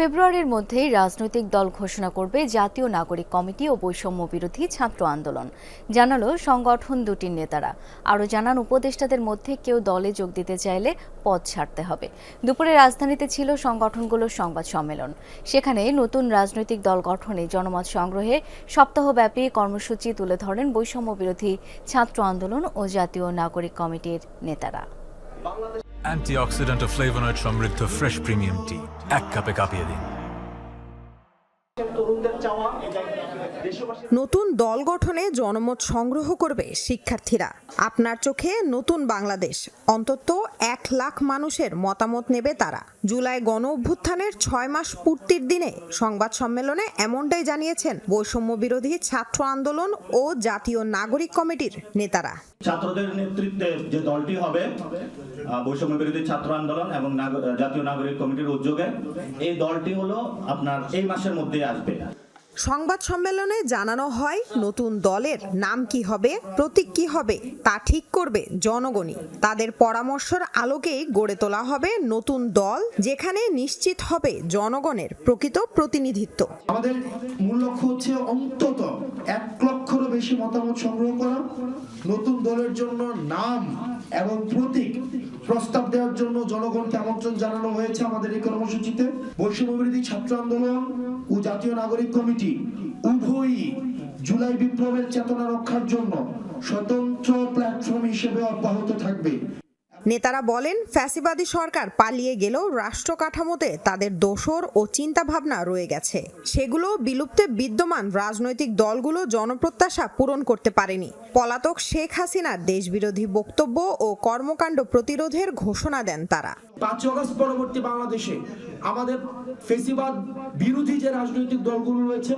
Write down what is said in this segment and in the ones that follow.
ফেব্রুয়ারির মধ্যেই রাজনৈতিক দল ঘোষণা করবে জাতীয় নাগরিক কমিটি ও বৈষম্য বিরোধী ছাত্র আন্দোলন। জানালো সংগঠন দুটির নেতারা। আরও জানান, উপদেষ্টাদের মধ্যে কেউ দলে যোগ দিতে চাইলে পদ ছাড়তে হবে। দুপুরে রাজধানীতে ছিল সংগঠনগুলোর সংবাদ সম্মেলন। সেখানে নতুন রাজনৈতিক দল গঠনে জনমত সংগ্রহে সপ্তাহব্যাপী কর্মসূচি তুলে ধরেন বৈষম্য বিরোধী ছাত্র আন্দোলন ও জাতীয় নাগরিক কমিটির নেতারা। অ্যান্টিঅক্সিডেন্ট ও ফ্লেভোনয়েড সমৃদ্ধ ফ্রেশ প্রিমিয়াম টি এক কাপে কাঁপিয়ে দিন। নতুন দল গঠনে জনমত সংগ্রহ করবে শিক্ষার্থীরা। আপনার চোখে নতুন বাংলাদেশ। অন্তত এক লাখ মানুষের মতামত নেবে তারা। জুলাই গণ অভ্যুত্থানের ছয় মাস পূর্তির দিনে সংবাদ সম্মেলনে এমনটাই জানিয়েছেন বৈষম্য বিরোধী ছাত্র আন্দোলন ও জাতীয় নাগরিক কমিটির নেতারা। ছাত্রদের নেতৃত্বে যে দলটি হবে বৈষম্য বিরোধী ছাত্র আন্দোলন এবং জাতীয় নাগরিক কমিটির উদ্যোগে এই দলটি হলো আপনার এই মাসের মধ্যে আসবে। সংবাদ সম্মেলনে জানানো হয়, নতুন দলের নাম কি হবে, প্রতীক কি হবে, তা ঠিক করবে জনগণই। তাদের পরামর্শের আলোকেই গড়ে তোলা হবে নতুন দল, যেখানে নিশ্চিত হবে জনগণের প্রকৃত প্রতিনিধিত্ব। আমাদের মূল লক্ষ্য হচ্ছে অন্তত এক লক্ষেরও বেশি মতামত সংগ্রহ করা, নতুন দলের জন্য নাম এবং প্রতীক প্রস্তাব দেওয়ার জন্য জনগণকে আমন্ত্রণ জানানো হয়েছে আমাদের এই কর্মসূচিতে। বৈষম্য বিরোধী ছাত্র আন্দোলন ও জাতীয় নাগরিক কমিটি উভয়ই জুলাই বিপ্লবের চেতনা রক্ষার জন্য স্বতন্ত্র প্ল্যাটফর্ম হিসেবে অব্যাহত থাকবে। নেতারা বলেন, ফ্যাসিবাদী সরকার পালিয়ে গেলেও রাষ্ট্র কাঠামোতে তাদের দোসর ও চিন্তাভাবনা রয়ে গেছে। সেগুলো বিলুপ্তে বিদ্যমান রাজনৈতিক দলগুলো জনপ্রত্যাশা পূরণ করতে পারেনি। পলাতক শেখ হাসিনার দেশবিরোধী বক্তব্য ও কর্মকাণ্ড প্রতিরোধের ঘোষণা দেন তারা। পাঁচ অগস্ট পরবর্তী বাংলাদেশে আমাদের ফেসিবাদ বিরোধী যে রাজনৈতিক দলগুলো রয়েছে,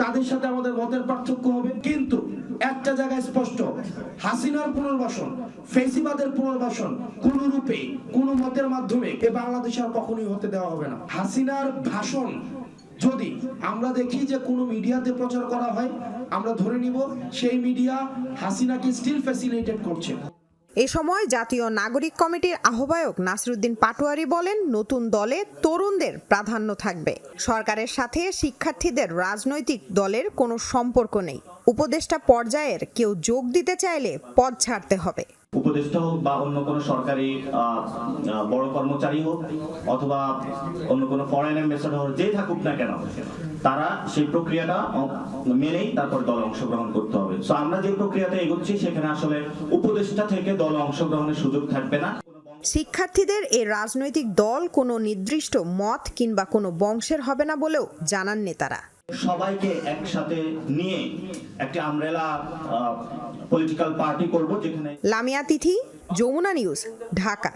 তাদের সাথে আমাদের মতের পার্থক্য হবে। কিন্তু একটা জায়গায় স্পষ্ট, হাসিনার পুনর্বাসন, ফেসিবাদের পুনর্বাসন কোন রূপে কোন মতের মাধ্যমে এ বাংলাদেশে আর কখনোই হতে দেওয়া হবে না। হাসিনার ভাষণ যদি আমরা দেখি যে কোনো মিডিয়াতে প্রচার করা হয়, আমরা ধরে নিব সেই মিডিয়া হাসিনাকে স্টিল ফ্যাসিলিটেট করছে। এ সময় জাতীয় নাগরিক কমিটির আহ্বায়ক নাসিরুদ্দিন পাটোয়ারি বলেন, নতুন দলে তরুণদের প্রাধান্য থাকবে। সরকারের সাথে শিক্ষার্থীদের রাজনৈতিক দলের কোনো সম্পর্ক নেই। উপদেষ্টা পর্যায়ের কেউ যোগ দিতে চাইলে পদ ছাড়তে হবে। উপদেষ্টা হোক বা অন্য কোনো সরকারি বড় কর্মচারী হোক অথবা অন্য কোনো ফরেন অ্যাম্বাসেডর যেই থাকুক না কেন তারা সেই প্রক্রিয়াটা মেনেই তারপর দলে অংশগ্রহণ করতে হবে। সো আমরা যে প্রক্রিয়াতে এগোচ্ছি সেখানে আসলে উপদেষ্টা থেকে দলে অংশগ্রহণের সুযোগ থাকবে না। শিক্ষার্থীদের এই রাজনৈতিক দল কোনো নির্দিষ্ট মত কিংবা কোনো বংশের হবে না বলেও জানান নেতারা সবাইকে একসাথে নিয়ে একটি আমরেলা পলিটিক্যাল পার্টি করব যেখানে লামিয়া তিথি যমুনা নিউজ ঢাকা।